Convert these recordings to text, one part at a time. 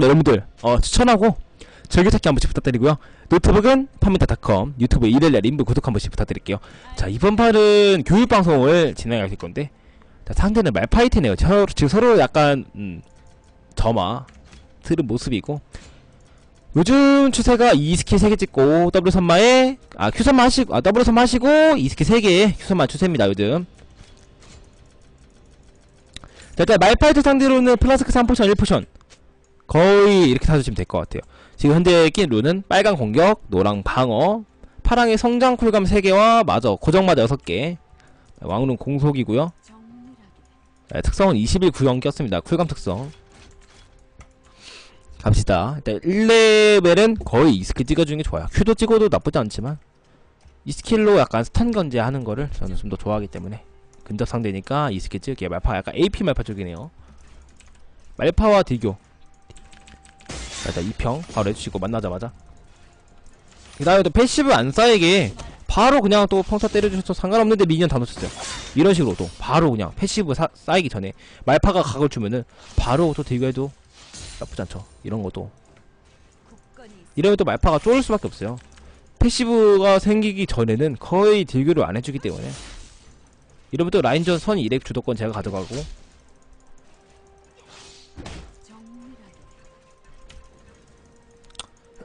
여러분들 어, 추천하고 즐겨찾기 한 번씩 부탁드리고요. 노트북은 파미타닷컴 유튜브 일일날 인부 구독 한 번씩 부탁드릴게요. 자 이번 판은 교육 방송을 진행할 건데 자, 상대는 말파이트네요. 저, 지금 서로 약간 음, 점화 들은 모습이고 요즘 추세가 이 스킬 3개 찍고 W 선마에 아 Q 선마 하시고 아 W 선마 하시고 이 스킬 3개 Q 선마 추세입니다 요즘. 자 일단 말파이트 상대로는 플라스크 3포션 1포션 거의 이렇게 사주시면 될 것 같아요. 지금 현재 낀 룬은 빨강 공격, 노랑 방어, 파랑의 성장 쿨감 3개와 마저 고정 마저 6개. 왕룬 공속이고요. 네, 특성은 21 구형 꼈습니다. 쿨감 특성. 갑시다. 일단 1레벨은 거의 이 스킬 찍어주는 게 좋아요. 큐도 찍어도 나쁘지 않지만 이 스킬로 약간 스탄 견제하는 거를 저는 좀 더 좋아하기 때문에 근접 상대니까 이 스킬 찍을게요. 말파 약간 AP 말파 쪽이네요. 말파와 딜교 자, 일단 2평 바로 해주시고 만나자마자. 그 다음에 또 패시브 안 쌓이게 바로 그냥 또 평타 때려주셔도 상관없는데 미니언 다 놓쳤어요. 이런 식으로 또 바로 그냥 패시브 사, 쌓이기 전에 말파가 각을 주면은 바로 또 딜교해도 나쁘지 않죠. 이런 것도. 이러면 또 말파가 쫄을 수밖에 없어요. 패시브가 생기기 전에는 거의 딜교를 안 해주기 때문에. 이러면 또 라인전 선 2렙 주도권 제가 가져가고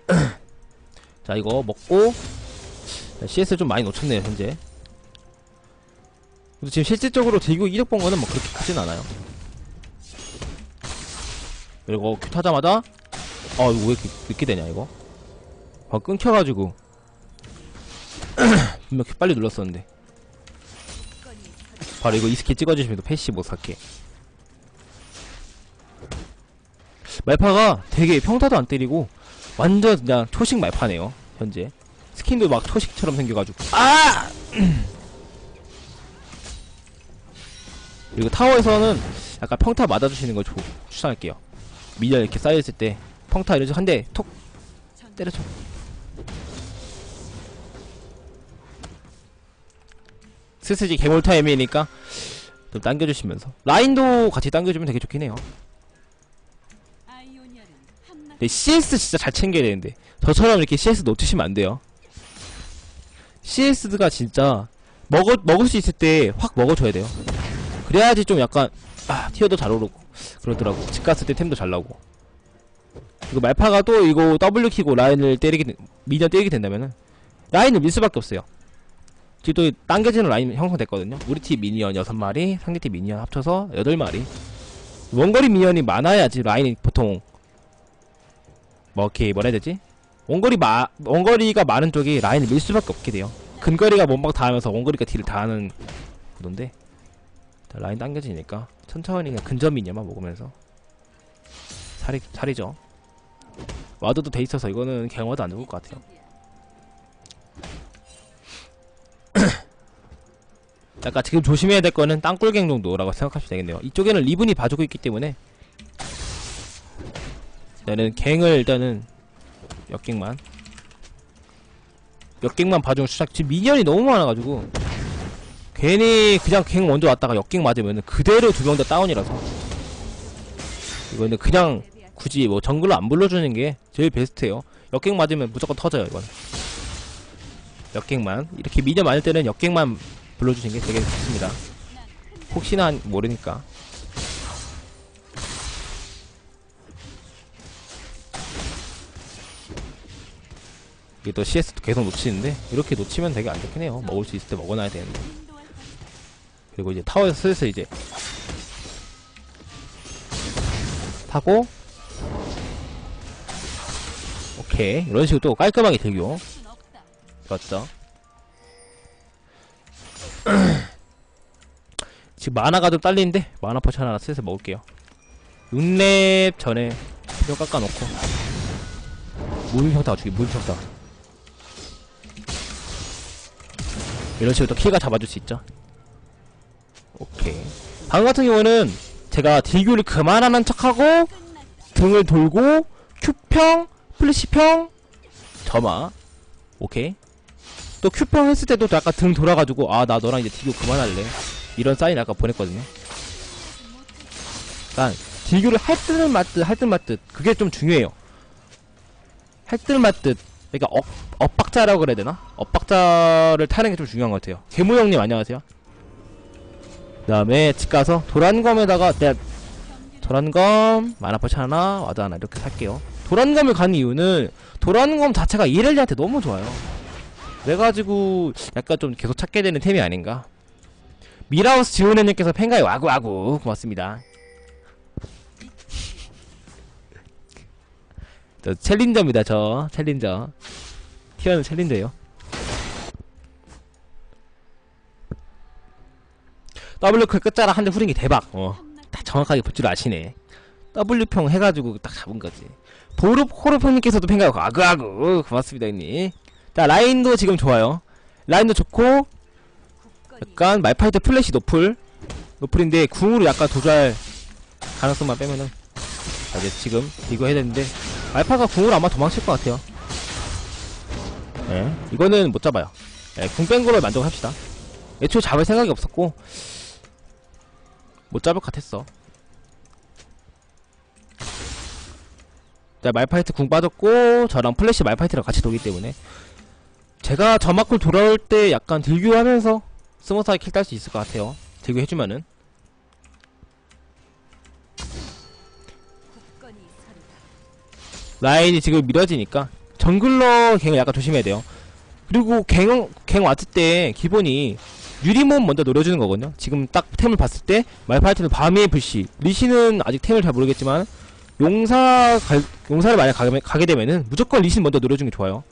자 이거 먹고. CS 좀 많이 놓쳤네요 현재. 근데 지금 실질적으로 딜교 이득 본 거는 뭐 그렇게 크진 않아요. 그리고 큐 타자마자 아 이거 왜 이렇게 늦게 되냐 이거? 아 끊겨가지고. 분명 큐 빨리 눌렀었는데. 바로 이거 이스킬 찍어주시면 패시 못 삭게. 말파가 되게 평타도 안 때리고 완전 그냥 초식 말파네요 현재. 스킨도 막 초식처럼 생겨가지고. 아! 그리고 타워에서는 약간 평타 맞아주시는 걸 조, 추천할게요. 미련 이렇게 쌓여있을 때 평타 이러죠 한대 톡 때려줘 스스지 개몰 타임이니까 좀 당겨주시면서. 라인도 같이 당겨주면 되게 좋긴 해요 근데 CS 진짜 잘 챙겨야 되는데. 저처럼 이렇게 CS 놓치시면 안 돼요. CS가 진짜 먹어, 먹을 수 있을 때 확 먹어줘야 돼요. 그래야지 좀 약간 아 티어도 잘 오르고 그러더라고. 집 갔을 때 템도 잘 나오고. 이거 말파가 또 이거 W 키고 라인을 때리게 된- 미니언 때리게 된다면은 라인을 밀 수밖에 없어요. 지금 또 당겨지는 라인 형성됐거든요. 우리 팀 미니언 6마리 상대 팀 미니언 합쳐서 8마리. 원거리 미니언이 많아야지 라인이 보통 뭐 이렇게 뭐라 해야 되지? 원거리 마 원거리가 많은 쪽이 라인을 밀 수밖에 없게 돼요. 근거리가 몸박 다 하면서 원거리가 딜을 다 하는 구도인데 자, 라인 당겨지니까 천천히 그냥 근접 미니어만 먹으면서 살이 살이죠. 와드도 돼 있어서 이거는 경화도 안 죽을 것 같아요. 약간 지금 조심해야 될 거는 땅굴 갱 정도라고 생각하시면 되겠네요. 이쪽에는 리븐이 봐주고 있기 때문에 나는 갱을 일단은 역갱만. 역갱만 봐주면 수작. 지금 미니언이 너무 많아가지고. 괜히 그냥 갱 먼저 왔다가 역갱 맞으면 그대로 두 명 다 다운이라서. 이거는 그냥 굳이 뭐 정글로 안 불러주는 게 제일 베스트예요. 역갱 맞으면 무조건 터져요 이건 역갱만. 이렇게 미니언 많을 때는 역갱만 불러주시는 게 되게 좋습니다. 혹시나 모르니까 이게 또 CS도 계속 놓치는데 이렇게 놓치면 되게 안 좋긴 해요. 먹을 수 있을 때 먹어놔야 되는데. 그리고 이제 타워에서 슬슬 이제 타고 오케이. 이런 식으로 또 깔끔하게 들교 좋았죠. 지금 만화가 좀 딸리는데 만화 포션 하나 슬슬 먹을게요. 6렙 전에 필요 깎아놓고. 무빙평타가 죽이 무빙평타 이런 식으로 또 킬가 잡아줄 수 있죠. 오케이. 방금 같은 경우는 제가 딜교를 그만하는 척하고 등을 돌고 큐평 플래시평 점화. 오케이. 또 큐평 했을 때도 약간 등 돌아가지고 아 나 너랑 이제 딜교 그만할래. 이런 사인 아까 보냈거든요. 일단 딜교를 할 듯 말듯 할 듯 말듯. 그게 좀 중요해요. 할 듯 말듯 그러니까 엇, 엇박자라고 그래야 되나? 엇박자를 타는 게 좀 중요한 것 같아요. 개무 형님 안녕하세요. 그 다음에 집 가서 도란검에다가 내가 도란검 만화포차 하나 와드 하나 이렇게 살게요. 도란검을 가는 이유는 도란검 자체가 이렐리한테 너무 좋아요. 그래가지고 약간 좀 계속 찾게 되는 템이 아닌가? 미라우스 지오네님께서 팬가에 와구와구 고맙습니다 저 챌린저입니다 저 챌린저. 티어는 챌린저예요. W클 끝자락 한 대 후린 게 대박. 어. 딱 정확하게 볼 줄 아시네. W평 해가지고 딱 잡은 거지. 보룹 호르평님께서도 팬가에 와구와구. 고맙습니다 형님. 자 라인도 지금 좋아요. 라인도 좋고 약간 말파이트 플래시 노플. 노플인데 궁으로 약간 도주할 가능성만 빼면은 자 이제 지금 이거 해야 되는데 말파가 궁으로 아마 도망칠 것 같아요. 예 이거는 못 잡아요. 예, 궁뺀 걸로 만족합시다. 애초에 잡을 생각이 없었고 못 잡을 것 같았어. 자 말파이트 궁 빠졌고 저랑 플래시 말파이트랑 같이 돌기 때문에. 제가 저마클 돌아올 때 약간 딜교하면서 스무스하게 킬딸 수 있을 것 같아요. 딜교 해주면은 라인이 지금 밀어지니까 정글러 갱을 약간 조심해야 돼요. 그리고 갱, 갱 왔을 때 기본이 유리몸 먼저 노려주는 거거든요. 지금 딱 템을 봤을 때 말파이트는 밤의 불씨. 리시는 아직 템을 잘 모르겠지만 용사 갈, 용사를 만약 가게, 가게 되면은 무조건 리신 먼저 노려주는 게 좋아요.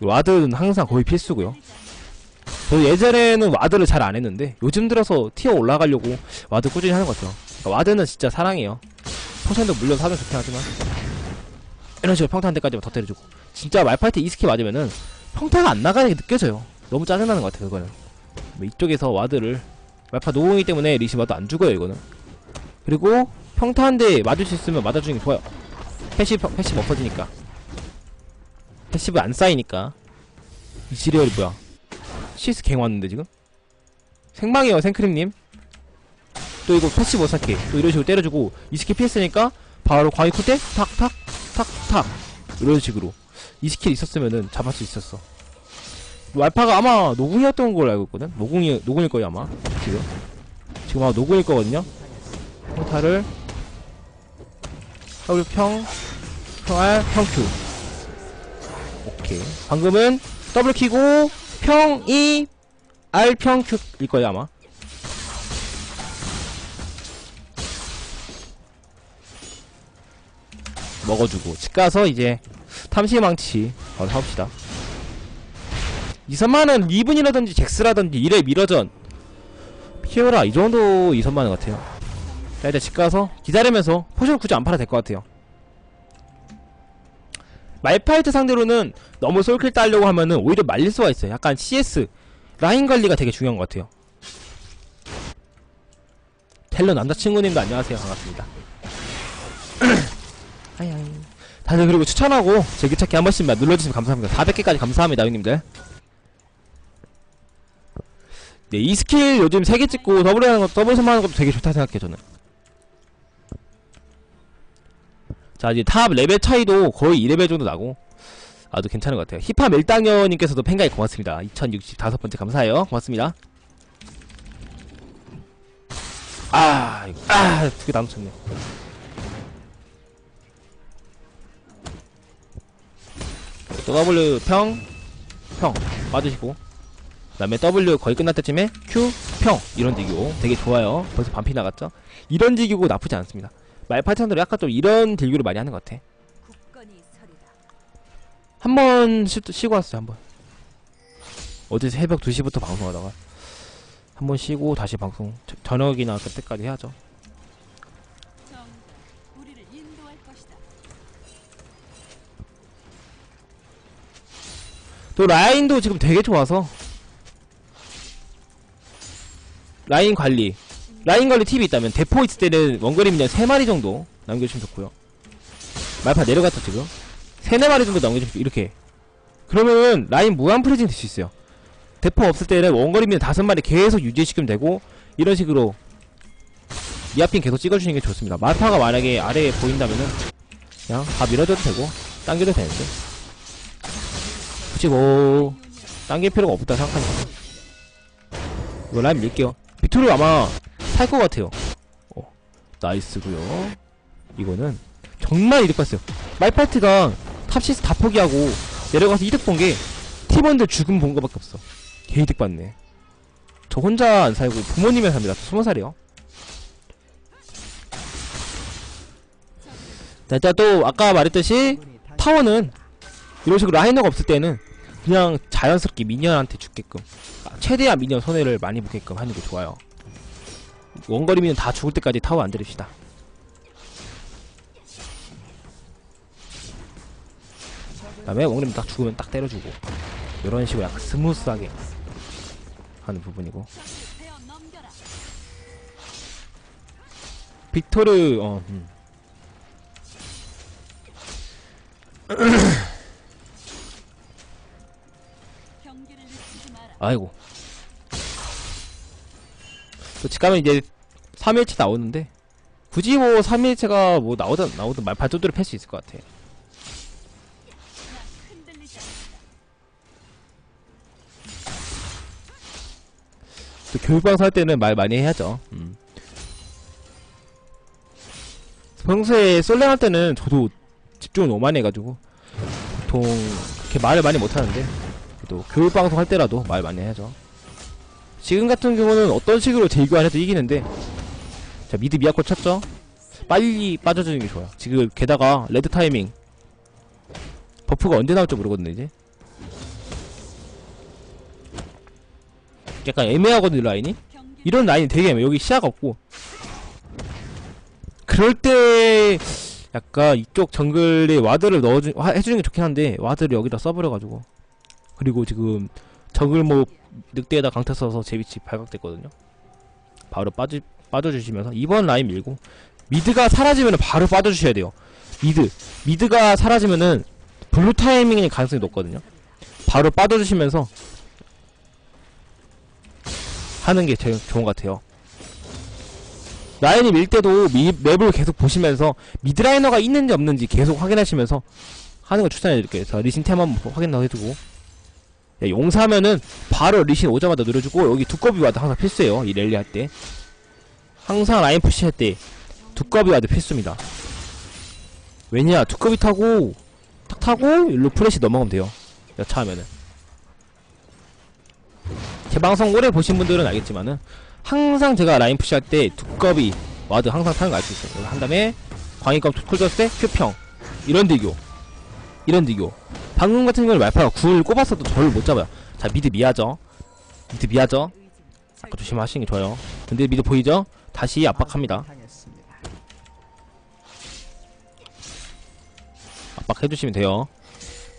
와드는 항상 거의 필수고요. 저 예전에는 와드를 잘 안 했는데 요즘 들어서 티어 올라가려고 와드 꾸준히 하는 것 같아요 와드는 진짜 사랑이에요. 포션도 물론 사면 좋긴 하지만. 이런 식으로 평타 한 대까지만 더 때려주고. 진짜 말파이트 이스키 맞으면은 평타가 안 나가는 게 느껴져요. 너무 짜증나는 것 같아 그거는. 뭐 이쪽에서 와드를 말파 노공이기 때문에 리시 와도 안 죽어요 이거는. 그리고 평타 한 대 맞을 수 있으면 맞아주는 게 좋아요. 패시브 패시브 엎어지니까. 패시브 안 쌓이니까. 이 지리얼이 뭐야? 시스 갱 왔는데 지금? 생방이에요 생크림님 또 이거 패시브 못 쌓게 또 이런 식으로 때려주고 이스킬 피했으니까 바로 광희 쿨때 탁탁 탁탁 이런 식으로 이 스킬 있었으면은 잡을 수 있었어. 말파가 아마 노궁이었던 걸로 알고 있거든? 노궁이 노궁일 거예요 아마. 지금. 지금 아마 노궁일 거거든요. 평타를 W평 평알 평큐 오케이. 방금은 더블 키고 평이 R평 큐일 거예요 아마 먹어주고. 집 가서 이제 탐시망치 바로 사봅시다. 이선만은 리븐이라든지 잭스라든지 이래 미러전. 피어라 이 정도 이선만은 같아요. 자 이제 집 가서 기다리면서 포션 굳이 안 팔아도 될 것 같아요. 말파이트 상대로는 너무 솔킬 따려고 하면은 오히려 말릴 수가 있어요. 약간 CS 라인 관리가 되게 중요한 것 같아요. 텔러 남자친구님도 안녕하세요. 반갑습니다 하이하이 다들 그리고 추천하고 제기찾기 한 번씩만 눌러주시면 감사합니다 400개까지 감사합니다 형님들 네, 이 스킬 요즘 3개 찍고 더블 하는 거, 더블 선만 하는 것도 되게 좋다 생각해, 저는. 자, 이제 탑 레벨 차이도 거의 2레벨 정도 나고, 아주 괜찮은 것 같아요. 힙합 일당녀님께서도 팬가입 고맙습니다. 2065번째 감사해요. 고맙습니다. 아, 아, 두개다 놓쳤네. W 평, 평, 맞으시고. 그 다음에 W 거의 끝날 때쯤에 Q 평 이런 딜교 되게 좋아요. 벌써 반피 나갔죠? 이런 딜교고 나쁘지 않습니다. 말파이탄들은 약간 좀 이런 딜교를 많이 하는 것 같아. 한 번 쉬고 왔어요 한번. 어제 새벽 2시부터 방송하다가 한 번 쉬고 다시 방송 저, 저녁이나 그때까지 해야죠 또 라인도 지금 되게 좋아서. 라인 관리. 라인 관리 팁이 있다면 대포 있을 때는 원거리 미녀 3마리 정도 남겨주시면 좋고요. 말파 내려갔다 지금. 3, 4마리 정도 남겨주시면 이렇게. 그러면은 라인 무한 프리징 될 수 있어요. 대포 없을 때는 원거리 미녀 5마리 계속 유지시키면 되고 이런 식으로 미아핀 계속 찍어주는 게 좋습니다. 말파가 만약에 아래에 보인다면은 그냥 다 밀어줘도 되고 당겨도 되는데 뭐 당길 필요가 없다 생각하니까 이거 라인 밀게요. 빅토르 아마 살 것 같아요. 어, 나이스고요. 이거는 정말 이득 봤어요. 말파트가 탑시스 다 포기하고 내려가서 이득 본 게 팀원들 죽음 본 거밖에 없어. 개 이득 봤네. 저 혼자 안 살고 부모님이랑 삽니다. 저 스무 살이요. 자, 또 아까 말했듯이 타워는 이런 식으로 라이너가 없을 때는 그냥 자연스럽게 미니언한테 죽게끔 아, 최대한 미니언 손해를 많이 보게끔 하는 게 좋아요. 원거리면 다 죽을 때까지 타워 안 들읍시다. 그 다음에 원거리면 딱 죽으면 딱 때려주고 이런 식으로 약간 스무스하게 하는 부분이고 빅토르 어 음. 아이고. 또 직가면 이제 3일치 나오는데 굳이 뭐 3일체가 뭐 나오든 나오든 말 발도들을 팰 수 있을 것 같아. 또 교육방송 할 때는 말 많이 해야죠. 음. 평소에 솔랭 할 때는 저도 집중을 너무 많이 해가지고 보통 그렇게 말을 많이 못하는데 또 교육방송 할 때라도 말 많이 해야죠. 지금 같은 경우는 어떤 식으로 제이교 안 해도 이기는데 자 미드 미아코 쳤죠? 빨리 빠져주는 게 좋아요. 지금 게다가 레드 타이밍. 버프가 언제 나올지 모르거든요 이제. 약간 애매하거든요 라인이. 이런 라인이 되게 애매해 여기 시야가 없고. 그럴 때 약간 이쪽 정글에 와드를 넣어주 하- 해주는 게 좋긴 한데 와드를 여기다 써버려가지고 그리고 지금 정글 뭐 늑대에다 강타 써서 제 위치 발각됐거든요. 바로 빠져 빠져주시면서 이번 라인 밀고 미드가 사라지면은 바로 빠져주셔야 돼요. 미드. 미드가 사라지면은 블루 타이밍의 가능성이 높거든요. 바로 빠져주시면서 하는 게 제일 좋은 것 같아요. 라인이 밀 때도 미, 맵을 계속 보시면서 미드라이너가 있는지 없는지 계속 확인하시면서 하는 걸 추천해드릴게요. 그래서 리신 템 한번 확인도 해두고 예, 용사면은 바로 리신 오자마자 누려주고 여기 두꺼비 와도 항상 필수예요. 이 랠리 할 때 항상 라인 푸시 할 때 두꺼비 와도 필수입니다. 왜냐 두꺼비 타고 탁 타고 일로 프레시 넘어가면 돼요. 여차하면은 제 방송 오래 보신 분들은 알겠지만은 항상 제가 라인 푸시 할 때 두꺼비 와드 항상 타는 거 알 수 있어요. 한 다음에 광희검 콜 줬을 때 큐평 이런 딜교 이런 딜교 방금 같은 경우는 말파가 굴 꼽았어도 저를 못 잡아요. 자 미드 미하죠. 미드 미하죠. 아까 조심하시는 게 좋아요. 근데 미드 보이죠? 다시 압박합니다. 압박해주시면 돼요.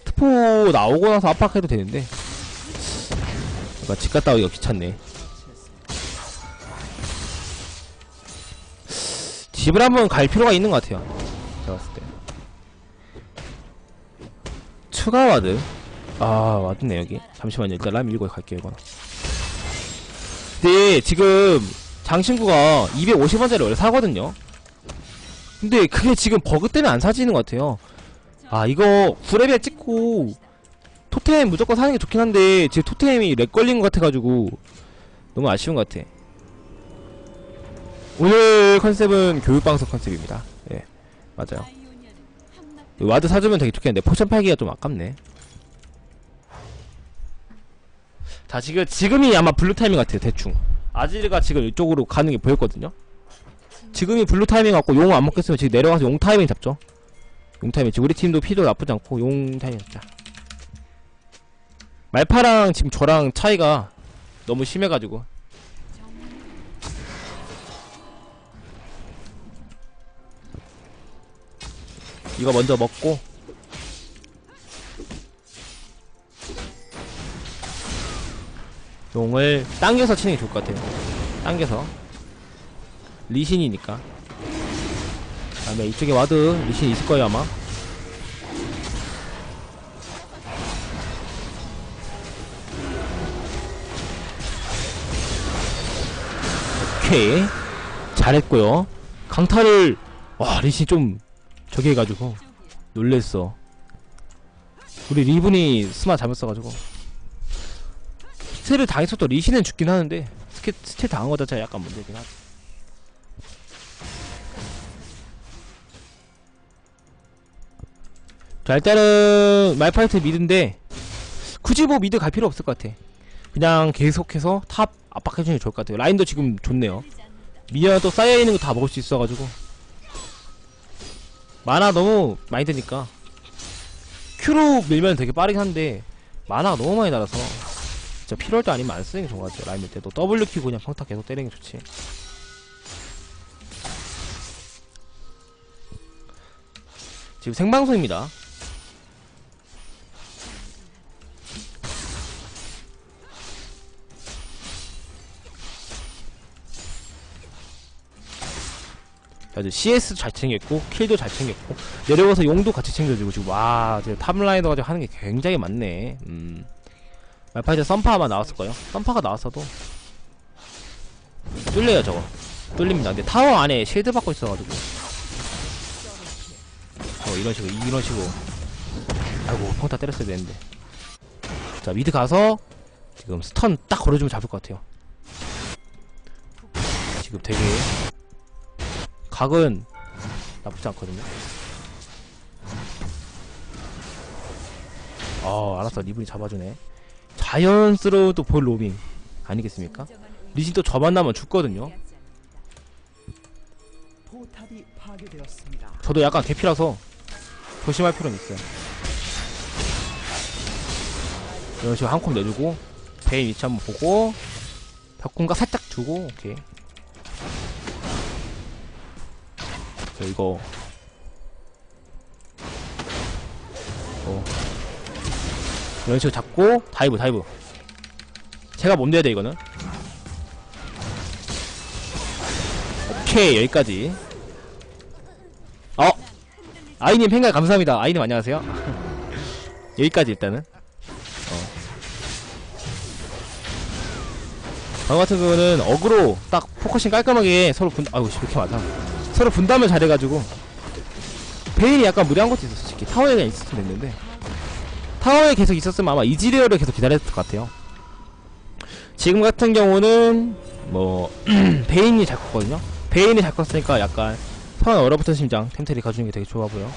트포 나오고 나서 압박해도 되는데 그러니까 집 갔다 오기가 귀찮네. 집을 한번 갈 필요가 있는 것 같아요. 추가 와드. 아, 와드네, 여기. 잠시만요. 일단 라임 밀고 갈게요, 이거는. 근데 지금 장신구가 250원짜리 원래 사거든요. 근데 그게 지금 버그 때문에 안 사지는 것 같아요. 아, 이거 9레벨 찍고 토템 무조건 사는 게 좋긴 한데 지금 토템이 렉 걸린 것 같아가지고 너무 아쉬운 것 같아. 오늘 컨셉은 교육방송 컨셉입니다. 예, 맞아요. 와드 사주면 되게 좋겠는데 포션 팔기가 좀 아깝네. 자, 지금 지금이 아마 블루 타이밍 같아요. 대충. 아지르가 지금 이쪽으로 가는 게 보였거든요. 지금이 블루 타이밍 같고 용 안 먹겠으면 지금 내려가서 용 타이밍 잡죠. 용 타이밍. 지금 우리 팀도 피도 나쁘지 않고 용 타이밍 잡자. 말파랑 지금 저랑 차이가 너무 심해가지고 이거 먼저 먹고. 용을 당겨서 치는 게 좋을 것 같아요. 당겨서. 리신이니까. 다음에 이쪽에 와드. 리신 있을 거예요 아마. 오케이. 잘했고요. 강타를 와 리신 좀 저기 해가지고 놀랬어. 우리 리븐이 스마 잘못 써가지고. 스틸을 당했어도 리신은 죽긴 하는데 스킬, 스틸 당한 거 자체가 약간 문제긴 하지. 자 일단은 말파이트 미드인데 굳이 뭐 미드 갈 필요 없을 것 같아. 그냥 계속해서 탑 압박해주는 게 좋을 것 같아요. 라인도 지금 좋네요. 미녀가 또 쌓여있는 거 다 먹을 수 있어가지고 만화 너무 많이 드니까. 큐로 밀면 되게 빠르긴 한데 만화가 너무 많이 달아서 진짜 필요할 때 아니면 안 쓰는 게 같아요 라인 밀 때도 W 키고 그냥 평타 계속 때리는 게 좋지. 지금 생방송입니다 자, 이제 CS 잘 챙겼고 킬도 잘 챙겼고 내려와서 용도 같이 챙겨주고 지금 와 지금 탑라이더 가지고 하는 게 굉장히 많네. 음. 말파이트 썬파 아마 나왔을 거예요? 썬파가 나왔어도. 뚫려요 저거. 뚫립니다. 근데 타워 안에 쉴드 받고 있어가지고. 어 이런 식으로 이런 식으로. 아이고 평타 때렸어야 되는데. 자 미드 가서 지금 스턴 딱 걸어주면 잡을 것 같아요. 지금 되게 각은 나쁘지 않거든요. 어, 알았어. 리븐이 잡아주네. 자연스러운 또 볼 로밍. 아니겠습니까? 리신 또 저만 나면 죽거든요. 저도 약간 개피라서 조심할 필요는 있어요. 이런 식으로 한 콤 내주고, 베인 위치 한번 보고, 벽공각 살짝 주고, 오케이. 저 이거. 어. 이런 식으로 잡고 다이브 다이브. 제가 몸대야 돼 이거는? 오케이 여기까지. 어? 아이님 팬가 감사합니다. 아이님 안녕하세요. 여기까지 일단은. 어. 방금 같은 경우는 어그로 딱 포커싱 깔끔하게 서로 분왜 이렇게 맞아 서로 분담을 잘해가지고 베일이 약간 무리한 것도 있었어 솔직히. 타워에 그냥 있었으면 됐는데. 타워에 계속 있었으면 아마 이지리어를 계속 기다렸을 것 같아요. 지금 같은 경우는 뭐 베인이 잘 컸거든요. 베인이 잘 컸으니까 약간 선 얼어붙은 심장 템테리 가주는 게 되게 좋아 보여.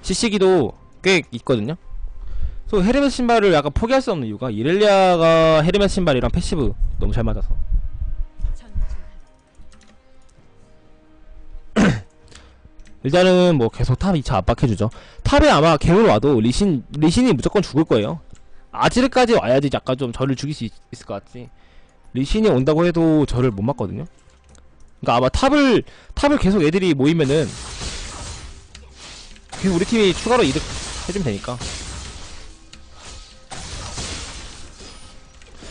CC기도 꽤 있거든요. 그래서 헤르메스 신발을 약간 포기할 수 없는 이유가 이렐리아가 헤르메스 신발이랑 패시브 너무 잘 맞아서 일단은 뭐 계속 탑 2차 압박해주죠. 탑에 아마 괴물 와도 리신, 리신이 무조건 죽을 거예요. 아지르까지 와야지 약간 좀 저를 죽일 수 있, 을 것 같지. 리신이 온다고 해도 저를 못 맞거든요. 그니까 아마 탑을, 탑을 계속 애들이 모이면은 계속 우리 팀이 추가로 이득 해주면 되니까.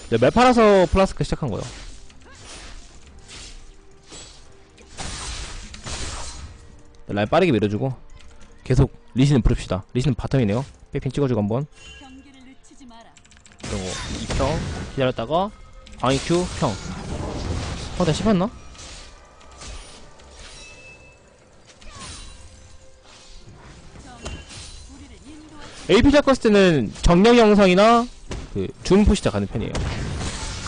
네, 맵 팔아서 플라스크 시작한 거예요. 라인 빠르게 밀어주고 계속 리신은 부릅시다. 리신은 바텀이네요. 빼핀 찍어주고 한번. 그리고 2평 기다렸다가 광희 Q 평 어, 내가 씹었나? AP 잡았을 때는 정령 영상이나 그줌 푸시자 가는 편이에요.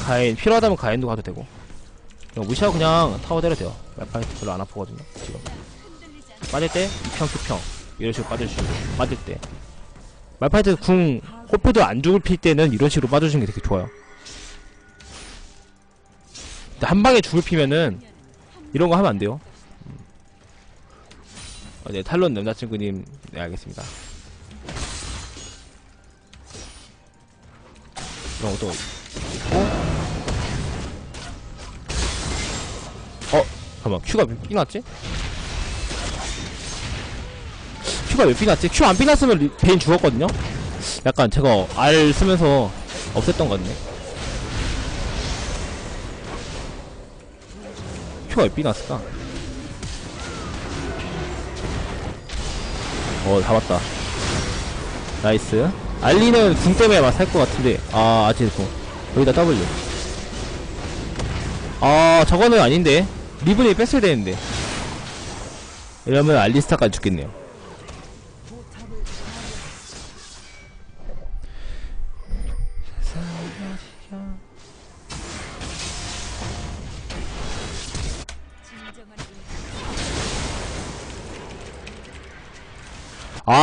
가인 필요하다면 가인도 가도 되고. 무시하고 그냥 타워 때려도 돼요. 말파이트 별로 안 아프거든요 지금 빠질 때 2평 2평. 이런 식으로 빠져주시고 빠질 때. 말파이트 궁 호패도 안 죽을 필 때는 이런 식으로 빠져주는 게 되게 좋아요. 한 방에 죽을 피면은 이런 거 하면 안 돼요. 음. 어, 네 탈론 남자친구님 네 알겠습니다. 이런 것도 있고. 어 잠깐만 큐가 왜 삐났지? 큐가 왜 삐났지? 큐안 삐났으면 리- 베인 죽었거든요? 약간 제가 R 쓰면서 없앴던 거 같네. 큐가 왜 삐났을까? 어 잡았다. 나이스. 알리는 궁 때문에 아마 살것 같은데. 아 아직 궁. 여기다 W. 아 저거는 아닌데. 리븐이 뺐어야 되는데. 이러면 알리스타까지 죽겠네요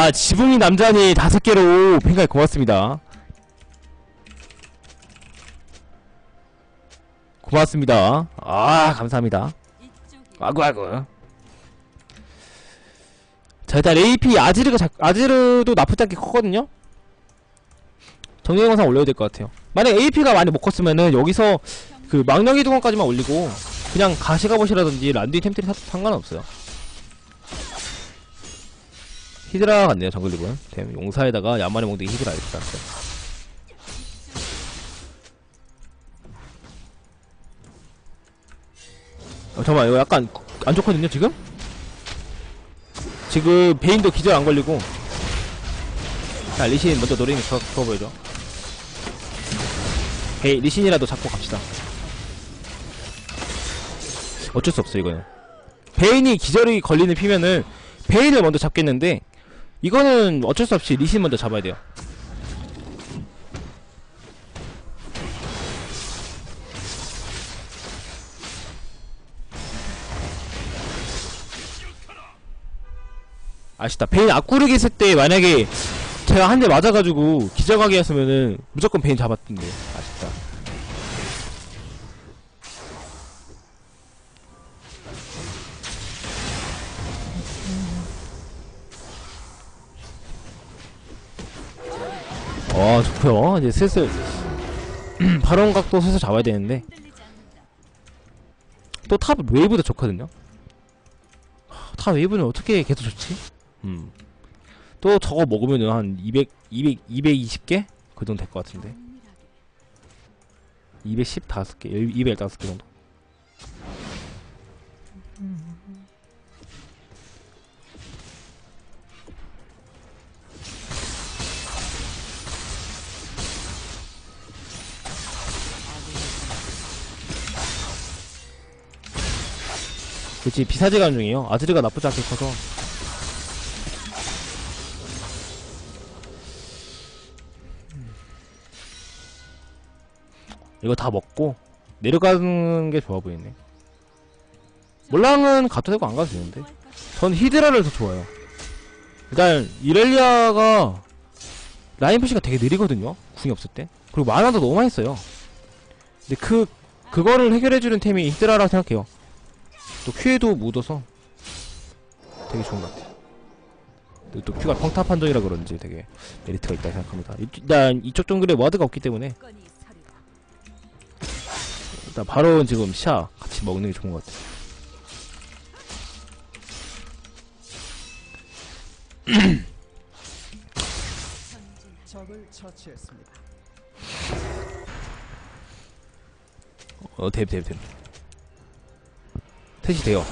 아 지붕이 남자니 다섯 개로 팬가이 고맙습니다. 고맙습니다. 아 감사합니다. 아구 아구. 자 일단 AP 아지르가 자, 아지르도 나쁘지 않게 컸거든요? 정리 영상 올려야 될 것 같아요. 만약 AP가 많이 못 컸으면은 여기서 그 망령이 동안까지만 올리고 그냥 가시가봇이라든지 란두이 템트리 사도 상관없어요 히드라 같네요 정글리브는 템 용사에다가 야만의 몽둥이 히드라 이렇게 놨어요. 어, 잠깐만 이거 약간 안 좋거든요 지금? 지금 베인도 기절 안 걸리고. 자 리신 먼저 거 그거 보여줘. 베인 리신이라도 잡고 갑시다. 어쩔 수 없어 이거는. 베인이 기절이 걸리는 피면은 베인을 먼저 잡겠는데 이거는 어쩔 수 없이 리신 먼저 잡아야 돼요 아쉽다. 베인 앞구르기 했을 때 만약에 제가 한 대 맞아가지고 기절하게 했으면은 무조건 베인 잡았던데 아쉽다. 좋고요. 이제 슬슬 바론 각도 슬슬 잡아야 되는데. 또 탑 웨이브도 좋거든요. 하, 탑 웨이브는 어떻게 계속 좋지? 음. 또 저거 먹으면은 한 200, 200, 220개? 그 정도 될 것 같은데. 은밀하게 215개, 215개 정도. 그치 비사제 가는 중이에요. 아즈르가 나쁘지 않게 커서. 이거 다 먹고 내려가는 게 좋아 보이네. 몰랑은 가도 되고 안 가도 되는데? 전 히드라를 더 좋아요. 일단 이렐리아가 라인 푸시가 되게 느리거든요. 궁이 없을 때. 그리고 만화도 너무 많이 써요. 근데 그 그거를 해결해주는 템이 히드라라고 생각해요 또 큐에도 묻어서 되게 좋은 것 같아요 또 큐가 평타 판정이라 그런지 되게 메리트가 있다 생각합니다 이- 일단 이쪽 정글에 와드가 없기 때문에. 일단 바로 지금 샤 같이 먹는 게 좋은 것 같아요. 어, 됨, 됨, 됨. 셋이 돼요.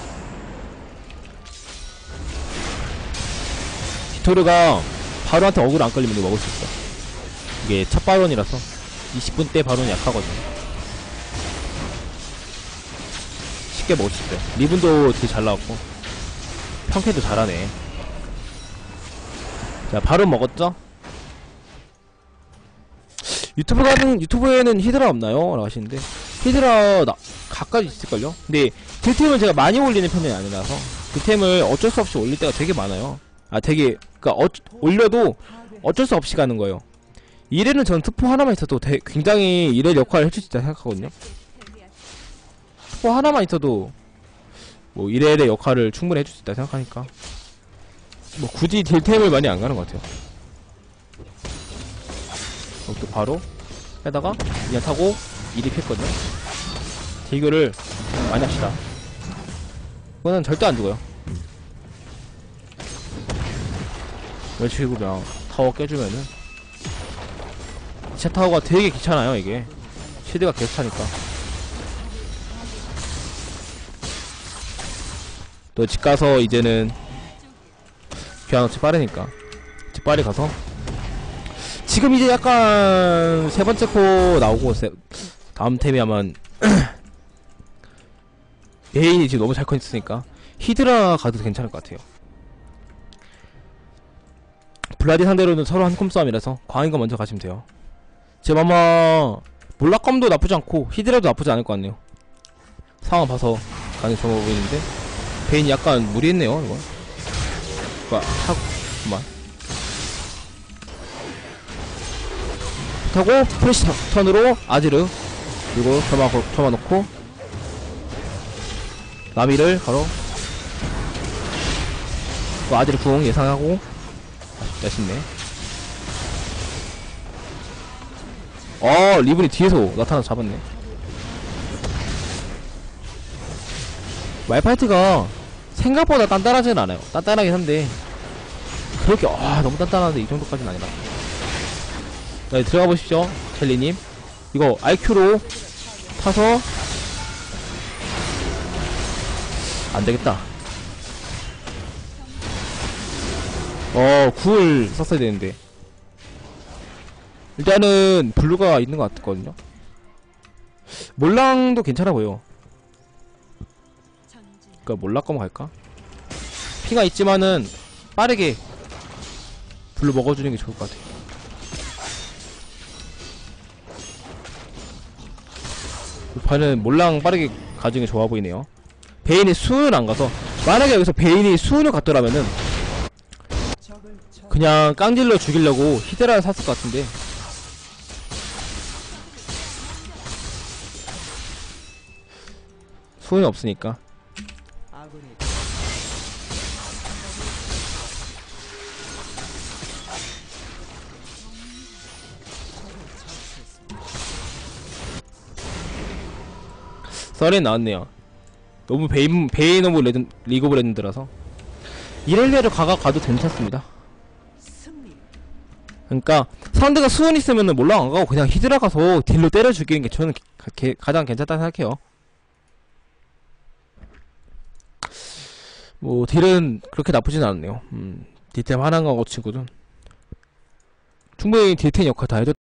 비토르가 바로한테 어글 안 걸리면 먹을 수 있어. 이게 첫 바론이라서 20분 때 바론이 약하거든요. 쉽게 먹을 수 있어요. 리븐도 되게 잘 나왔고 평캐도 잘하네. 자, 바론 먹었죠? 유튜브 가는 유튜브에는 히드라 없나요? 라고 하시는데 히드라 나, 가까이 있을걸요? 근데 딜템을 제가 많이 올리는 편이 아니라서 딜템을 어쩔 수 없이 올릴 때가 되게 많아요. 아 되게 그니까 어, 올려도 어쩔 수 없이 가는 거예요. 이래는 전 특포 하나만 있어도 되, 굉장히 이래 역할을 해줄 수 있다 생각하거든요. 특포 하나만 있어도 뭐 이래의 역할을 충분히 해줄 수 있다 생각하니까 뭐 굳이 딜템을 많이 안 가는 것 같아요. 또 바로 해다가 그냥 타고 이리 했거든요. 대결을 많이 합시다. 이거는 절대 안 죽어요. 멸치 그냥 타워 깨주면은 기차 타워가 되게 귀찮아요 이게. 시드가 계속 차니까. 또 집 가서 이제는 귀환어치 빠르니까. 집 빨리 가서. 지금 이제 약간 세 번째 코 나오고 세, 다음 템이 아마 메인이 지금 너무 잘 커있으니까 히드라 가도 괜찮을 것 같아요 블라디 상대로는 서로 한콤 싸움이라서 광인거 먼저 가시면 돼요 지금 아마 몰락검도 나쁘지 않고 히드라도 나쁘지 않을 것 같네요 상황 봐서 가는 게 좋아 보이는데 베인이 약간 무리했네요 이거 봐타 그만 타고 프레시 터- 턴으로 아지르 그리고 점화 걸- 점화 놓고. 나미를 바로. 또 아지르 궁 예상하고. 아쉽네. 어 리븐이 뒤에서 나타나서 잡았네. 말파이트가 생각보다 단단하진 않아요. 단단하긴 한데. 그렇게 아 너무 단단한데 이 정도까지는 아니라. 네 들어가 보십시오 젤리님 이거 IQ로 타서 안되겠다 어 구을 썼어야 되는데 일단은 블루가 있는 것 같거든요 몰랑도 괜찮아 보여. 그니까 몰락 거면 갈까? 피가 있지만은 빠르게 블루 먹어주는 게 좋을 것 같아. 반은 몰랑 빠르게 가지는 게 좋아 보이네요. 베인이 수은 안 가서 만약에 여기서 베인이 수은을 갔더라면은 그냥 깡질러 죽이려고 히드라를 샀을 것 같은데 수은이 없으니까 썰이 나왔네요. 너무 베인 베인 오브 레전 리그 오브 레전드라서 이렐리아를 가가 가도 괜찮습니다. 그러니까 상대가 수은 있으면은 몰라 안 가고 그냥 히드라 가서 딜로 때려 죽이는 게 저는 가, 게- 가장 괜찮다 생각해요. 뭐 딜은 그렇게 나쁘진 않네요. 음, 디템 하나인 거 치고는 충분히 디템 역할 다 해줬.